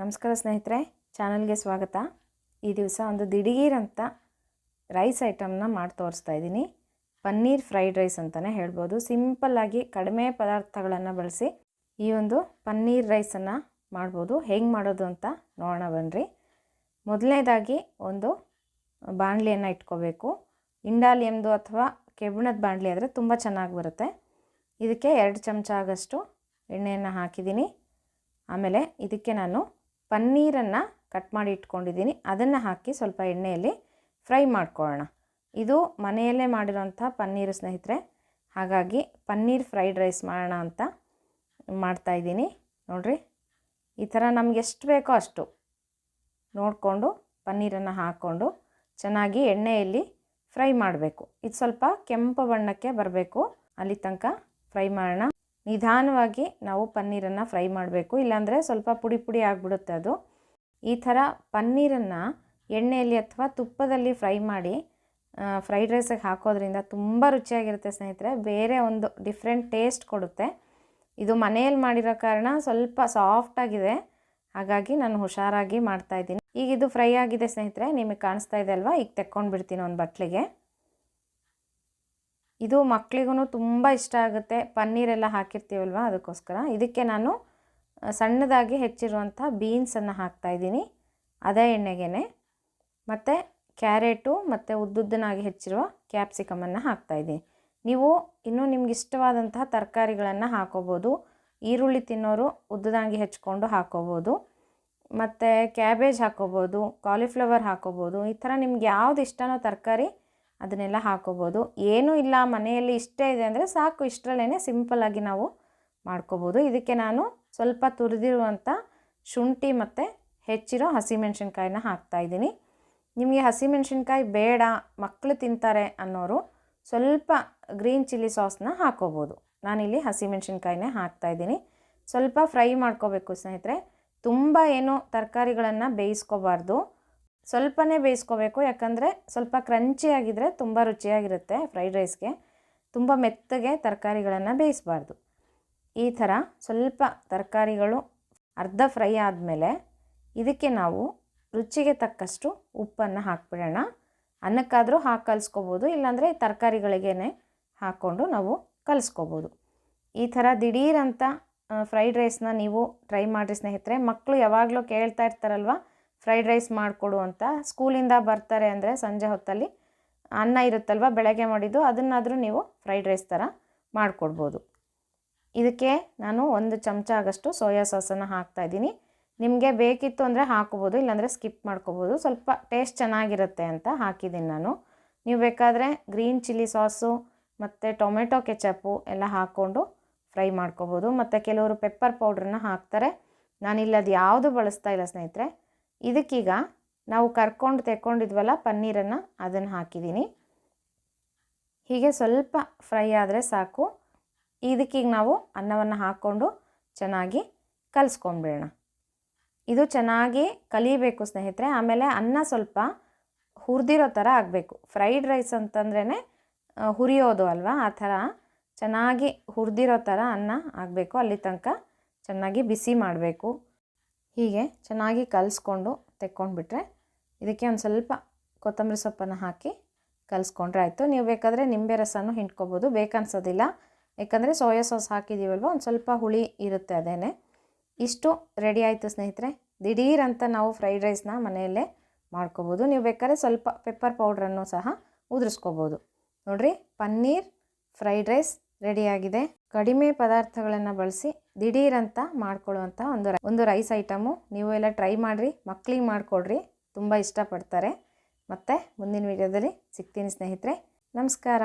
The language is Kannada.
ನಮಸ್ಕಾರ ಸ್ನೇಹಿತರೆ, ಚಾನಲ್ಗೆ ಸ್ವಾಗತ. ಈ ದಿವಸ ಒಂದು ದಿಢಗೀರಂತ ರೈಸ್ ಐಟಮ್ನ ಮಾಡಿ ತೋರಿಸ್ತಾ ಇದ್ದೀನಿ. ಪನ್ನೀರ್ ಫ್ರೈಡ್ ರೈಸ್ ಅಂತಲೇ ಹೇಳ್ಬೋದು. ಸಿಂಪಲ್ಲಾಗಿ ಕಡಿಮೆ ಪದಾರ್ಥಗಳನ್ನು ಬಳಸಿ ಈ ಒಂದು ಪನ್ನೀರ್ ರೈಸನ್ನು ಮಾಡ್ಬೋದು. ಹೆಂಗೆ ಮಾಡೋದು ಅಂತ ನೋಡೋಣ ಬನ್ನಿರಿ ಮೊದಲನೇದಾಗಿ ಒಂದು ಬಾಣಲಿಯನ್ನು ಇಟ್ಕೋಬೇಕು. ಇಂಡಾಲಿಯಮ್ದು ಅಥವಾ ಕೆಬ್ಬಣದ ಬಾಣಲಿ ಆದರೆ ತುಂಬ ಚೆನ್ನಾಗಿ ಬರುತ್ತೆ. ಇದಕ್ಕೆ ಎರಡು ಚಮಚ ಆಗಷ್ಟು ಎಣ್ಣೆಯನ್ನು ಹಾಕಿದ್ದೀನಿ. ಆಮೇಲೆ ಇದಕ್ಕೆ ನಾನು ಪನ್ನೀರನ್ನು ಕಟ್ ಮಾಡಿ ಇಟ್ಕೊಂಡಿದ್ದೀನಿ. ಅದನ್ನು ಹಾಕಿ ಸ್ವಲ್ಪ ಎಣ್ಣೆಯಲ್ಲಿ ಫ್ರೈ ಮಾಡ್ಕೊಳ್ಳೋಣ. ಇದು ಮನೆಯಲ್ಲೇ ಮಾಡಿರೋಂಥ ಪನ್ನೀರು ಸ್ನೇಹಿತರೆ, ಹಾಗಾಗಿ ಪನ್ನೀರ್ ಫ್ರೈಡ್ ರೈಸ್ ಮಾಡೋಣ ಅಂತ ಮಾಡ್ತಾಯಿದ್ದೀನಿ ನೋಡಿರಿ, ಈ ಥರ ನಮ್ಗೆ ಎಷ್ಟು ಬೇಕೋ ಅಷ್ಟು ನೋಡಿಕೊಂಡು ಪನ್ನೀರನ್ನು ಹಾಕ್ಕೊಂಡು ಚೆನ್ನಾಗಿ ಎಣ್ಣೆಯಲ್ಲಿ ಫ್ರೈ ಮಾಡಬೇಕು. ಇದು ಸ್ವಲ್ಪ ಕೆಂಪು ಬಣ್ಣಕ್ಕೆ ಬರಬೇಕು. ಅಲ್ಲಿ ತನಕ ಫ್ರೈ ಮಾಡೋಣ. ನಿಧಾನವಾಗಿ ನಾವು ಪನ್ನೀರನ್ನು ಫ್ರೈ ಮಾಡಬೇಕು. ಇಲ್ಲಾಂದರೆ ಸ್ವಲ್ಪ ಪುಡಿ ಪುಡಿ ಆಗಿಬಿಡುತ್ತೆ ಅದು. ಈ ಥರ ಪನ್ನೀರನ್ನು ಎಣ್ಣೆಯಲ್ಲಿ ಅಥವಾ ತುಪ್ಪದಲ್ಲಿ ಫ್ರೈ ಮಾಡಿ ಫ್ರೈಡ್ ರೈಸಿಗೆ ಹಾಕೋದ್ರಿಂದ ತುಂಬ ರುಚಿಯಾಗಿರುತ್ತೆ ಸ್ನೇಹಿತರೆ. ಬೇರೆ ಒಂದು ಡಿಫ್ರೆಂಟ್ ಟೇಸ್ಟ್ ಕೊಡುತ್ತೆ. ಇದು ಮನೆಯಲ್ಲಿ ಮಾಡಿರೋ ಕಾರಣ ಸ್ವಲ್ಪ ಸಾಫ್ಟಾಗಿದೆ ಹಾಗಾಗಿ ನಾನು ಹುಷಾರಾಗಿ ಮಾಡ್ತಾಯಿದ್ದೀನಿ ಈಗ ಇದು ಫ್ರೈ ಆಗಿದೆ ಸ್ನೇಹಿತರೆ. ನಿಮಗೆ ಕಾಣಿಸ್ತಾ ಇದೆ ಅಲ್ವಾ? ಈಗ ತೆಕ್ಕೊಂಡು ಬಿಡ್ತೀನಿ ಒಂದು ಬಟ್ಲಿಗೆ. ಇದು ಮಕ್ಳಿಗೂ ತುಂಬ ಇಷ್ಟ ಆಗುತ್ತೆ. ಪನ್ನೀರೆಲ್ಲ ಹಾಕಿರ್ತೀವಲ್ವ? ಅದಕ್ಕೋಸ್ಕರ. ಇದಕ್ಕೆ ನಾನು ಸಣ್ಣದಾಗಿ ಹೆಚ್ಚಿರುವಂಥ ಬೀನ್ಸನ್ನು ಹಾಕ್ತಾಯಿದ್ದೀನಿ ಅದೇ ಎಣ್ಣೆಗೆ ಮತ್ತು ಕ್ಯಾರೆಟು ಮತ್ತು ಉದ್ದುದ್ದನಾಗಿ ಹೆಚ್ಚಿರುವ ಕ್ಯಾಪ್ಸಿಕಮನ್ನು ಹಾಕ್ತಾಯಿದ್ದೀನಿ ನೀವು ಇನ್ನೂ ನಿಮ್ಗೆ ಇಷ್ಟವಾದಂತಹ ತರಕಾರಿಗಳನ್ನು ಹಾಕೋಬೋದು. ಈರುಳ್ಳಿ ತಿನ್ನೋರು ಉದ್ದದಾಗಿ ಹೆಚ್ಕೊಂಡು ಹಾಕೋಬೋದು. ಮತ್ತು ಕ್ಯಾಬೇಜ್ ಹಾಕೋಬೋದು, ಕಾಲಿಫ್ಲವರ್ ಹಾಕೋಬೋದು. ಈ ಥರ ನಿಮ್ಗೆ ಯಾವ್ದು ಇಷ್ಟನೋ ತರಕಾರಿ ಅದನ್ನೆಲ್ಲ ಹಾಕೋಬೋದು. ಏನೂ ಇಲ್ಲ, ಮನೆಯಲ್ಲಿ ಇಷ್ಟೇ ಇದೆ ಅಂದರೆ ಸಾಕು ಇಷ್ಟರಲ್ಲೇ ಸಿಂಪಲ್ಲಾಗಿ ನಾವು ಮಾಡ್ಕೋಬೋದು. ಇದಕ್ಕೆ ನಾನು ಸ್ವಲ್ಪ ತುರಿದಿರುವಂಥ ಶುಂಠಿ ಮತ್ತು ಹೆಚ್ಚಿರೋ ಹಸಿಮೆಣ್ಸಿನ್ಕಾಯಿನ ಹಾಕ್ತಾಯಿದ್ದೀನಿ ನಿಮಗೆ ಹಸಿಮೆಣ್ಸಿನ್ಕಾಯಿ ಬೇಡ ಮಕ್ಕಳು ತಿಂತಾರೆ ಅನ್ನೋರು ಸ್ವಲ್ಪ ಗ್ರೀನ್ ಚಿಲ್ಲಿ ಸಾಸ್ನ ಹಾಕೋಬೋದು. ನಾನಿಲ್ಲಿ ಹಸಿಮೆಣ್ಸಿನ್ಕಾಯಿನೇ ಹಾಕ್ತಾಯಿದ್ದೀನಿ ಸ್ವಲ್ಪ ಫ್ರೈ ಮಾಡ್ಕೋಬೇಕು ಸ್ನೇಹಿತರೆ. ತುಂಬ ಏನು ತರಕಾರಿಗಳನ್ನು ಬೇಯಿಸ್ಕೋಬಾರ್ದು. ಸ್ವಲ್ಪನೇ ಬೇಯಿಸ್ಕೋಬೇಕು, ಯಾಕಂದರೆ ಸ್ವಲ್ಪ ಕ್ರಂಚಿ ಆಗಿದ್ದರೆ ತುಂಬ ರುಚಿಯಾಗಿರುತ್ತೆ ಫ್ರೈಡ್ ರೈಸ್ಗೆ ತುಂಬ ಮೆತ್ತಗೆ ತರಕಾರಿಗಳನ್ನು ಬೇಯಿಸಬಾರ್ದು. ಈ ಥರ ಸ್ವಲ್ಪ ತರಕಾರಿಗಳು ಅರ್ಧ ಫ್ರೈ ಆದಮೇಲೆ ಇದಕ್ಕೆ ನಾವು ರುಚಿಗೆ ತಕ್ಕಷ್ಟು ಉಪ್ಪನ್ನು ಹಾಕ್ಬಿಡೋಣ. ಅನ್ನಕ್ಕಾದರೂ ಹಾಕಿ ಕಲಿಸ್ಕೋಬೋದು, ಇಲ್ಲಾಂದರೆ ತರಕಾರಿಗಳಿಗೇ ಹಾಕ್ಕೊಂಡು ನಾವು ಕಲಿಸ್ಕೋಬೋದು. ಈ ಥರ ದಿಢೀರಂತ ಫ್ರೈಡ್ ರೈಸ್ನ ನೀವು ಟ್ರೈ ಮಾಡಿರಿ ಸ್ನೇಹಿತರೆ. ಮಕ್ಕಳು ಯಾವಾಗಲೂ ಕೇಳ್ತಾ ಇರ್ತಾರಲ್ವ? ಫ್ರೈಡ್ ರೈಸ್ ಮಾಡಿಕೊಡು ಅಂತ ಸ್ಕೂಲಿಂದ ಬರ್ತಾರೆ ಅಂದರೆ ಸಂಜೆ ಹೊತ್ತಲ್ಲಿ ಅನ್ನ ಇರುತ್ತಲ್ವ, ಬೆಳಗ್ಗೆ ಮಾಡಿದ್ದು ಅದನ್ನಾದರೂ ನೀವು ಫ್ರೈಡ್ ರೈಸ್ ಥರ ಮಾಡಿಕೊಡ್ಬೋದು. ಇದಕ್ಕೆ ನಾನು ಒಂದು ಚಮಚ ಆಗಷ್ಟು ಸೋಯಾ ಸಾಸನ್ನು ಹಾಕ್ತಾಯಿದ್ದೀನಿ ನಿಮಗೆ ಬೇಕಿತ್ತು ಅಂದರೆ ಹಾಕೋಬೋದು ಇಲ್ಲಾಂದರೆ ಸ್ಕಿಪ್ ಮಾಡ್ಕೋಬೋದು. ಸ್ವಲ್ಪ ಟೇಸ್ಟ್ ಚೆನ್ನಾಗಿರುತ್ತೆ ಅಂತ ಹಾಕಿದ್ದೀನಿ ನಾನು. ನೀವು ಬೇಕಾದರೆ ಗ್ರೀನ್ ಚಿಲ್ಲಿ ಸಾಸು ಮತ್ತು ಟೊಮೆಟೊ ಕೆಚಪ್ಪು ಎಲ್ಲ ಹಾಕ್ಕೊಂಡು ಫ್ರೈ ಮಾಡ್ಕೋಬೋದು. ಮತ್ತು ಕೆಲವರು ಪೆಪ್ಪರ್ ಪೌಡ್ರನ್ನ ಹಾಕ್ತಾರೆ. ನಾನಿಲ್ಲಿ ಅದು ಯಾವುದು ಬಳಸ್ತಾ ಇಲ್ಲ ಸ್ನೇಹಿತರೆ. ಇದಕ್ಕೀಗ ನಾವು ಕರ್ಕೊಂಡು ತೆಕ್ಕೊಂಡಿದ್ವಲ್ಲ ಪನ್ನೀರನ್ನು ಅದನ್ನು ಹಾಕಿದ್ದೀನಿ. ಹೀಗೆ ಸ್ವಲ್ಪ ಫ್ರೈ ಆದರೆ ಸಾಕು. ಇದಕ್ಕೀಗ ನಾವು ಅನ್ನವನ್ನು ಹಾಕ್ಕೊಂಡು ಚೆನ್ನಾಗಿ ಕಲಿಸ್ಕೊಂಡ್ಬಿಡೋಣ. ಇದು ಚೆನ್ನಾಗಿ ಕಲಿಬೇಕು ಸ್ನೇಹಿತರೆ. ಆಮೇಲೆ ಅನ್ನ ಸ್ವಲ್ಪ ಹುರಿದಿರೋ ಥರ ಆಗಬೇಕು. ಫ್ರೈಡ್ ರೈಸ್ ಅಂತಂದ್ರೇ ಹುರಿಯೋದು ಅಲ್ವಾ? ಆ ಥರ ಚೆನ್ನಾಗಿ ಹುರಿದಿರೋ ಥರ ಅನ್ನ ಆಗಬೇಕು. ಅಲ್ಲಿ ತನಕ ಚೆನ್ನಾಗಿ ಬಿಸಿ ಮಾಡಬೇಕು. ಹೀಗೆ ಚೆನ್ನಾಗಿ ಕಲಿಸ್ಕೊಂಡು ತೆಕ್ಕೊಂಡ್ಬಿಟ್ರೆ ಇದಕ್ಕೆ ಒಂದು ಸ್ವಲ್ಪ ಕೊತ್ತಂಬರಿ ಸೊಪ್ಪನ್ನು ಹಾಕಿ ಕಲಿಸ್ಕೊಂಡ್ರೆ ಆಯಿತು. ನೀವು ಬೇಕಾದರೆ ನಿಂಬೆ ರಸನೂ ಹಿಂಡ್ಕೊಬೋದು ಬೇಕನ್ಸೋದಿಲ್ಲ ಯಾಕಂದರೆ ಸೋಯಾ ಸಾಸ್ ಹಾಕಿದ್ದೀವಲ್ವ, ಒಂದು ಸ್ವಲ್ಪ ಹುಳಿ ಇರುತ್ತೆ ಅದೇನೆ. ಇಷ್ಟು ರೆಡಿ ಆಯಿತು ಸ್ನೇಹಿತರೆ. ದಿಢೀರಂತ ನಾವು ಫ್ರೈಡ್ ರೈಸ್ನ ಮನೆಯಲ್ಲೇ ಮಾಡ್ಕೋಬೋದು. ನೀವು ಬೇಕಾದ್ರೆ ಸ್ವಲ್ಪ ಪೆಪ್ಪರ್ ಪೌಡ್ರನ್ನು ಸಹ ಉದುರಿಸ್ಕೋಬೋದು. ನೋಡಿರಿ, ಪನ್ನೀರ್ ಫ್ರೈಡ್ ರೈಸ್ ರೆಡಿಯಾಗಿದೆ ಕಡಿಮೆ ಪದಾರ್ಥಗಳನ್ನು ಬಳಸಿ ದಿಢೀರಂತ ಮಾಡ್ಕೊಳ್ಳುವಂಥ ಒಂದು ಒಂದು ರೈಸ್ ಐಟಮು. ನೀವು ಎಲ್ಲ ಟ್ರೈ ಮಾಡಿರಿ ಮಕ್ಕಳಿಗೆ ಮಾಡಿಕೊಡ್ರಿ, ತುಂಬ ಇಷ್ಟಪಡ್ತಾರೆ. ಮತ್ತು ಮುಂದಿನ ವೀಡಿಯೋದಲ್ಲಿ ಸಿಗ್ತೀನಿ ಸ್ನೇಹಿತರೆ. ನಮಸ್ಕಾರ.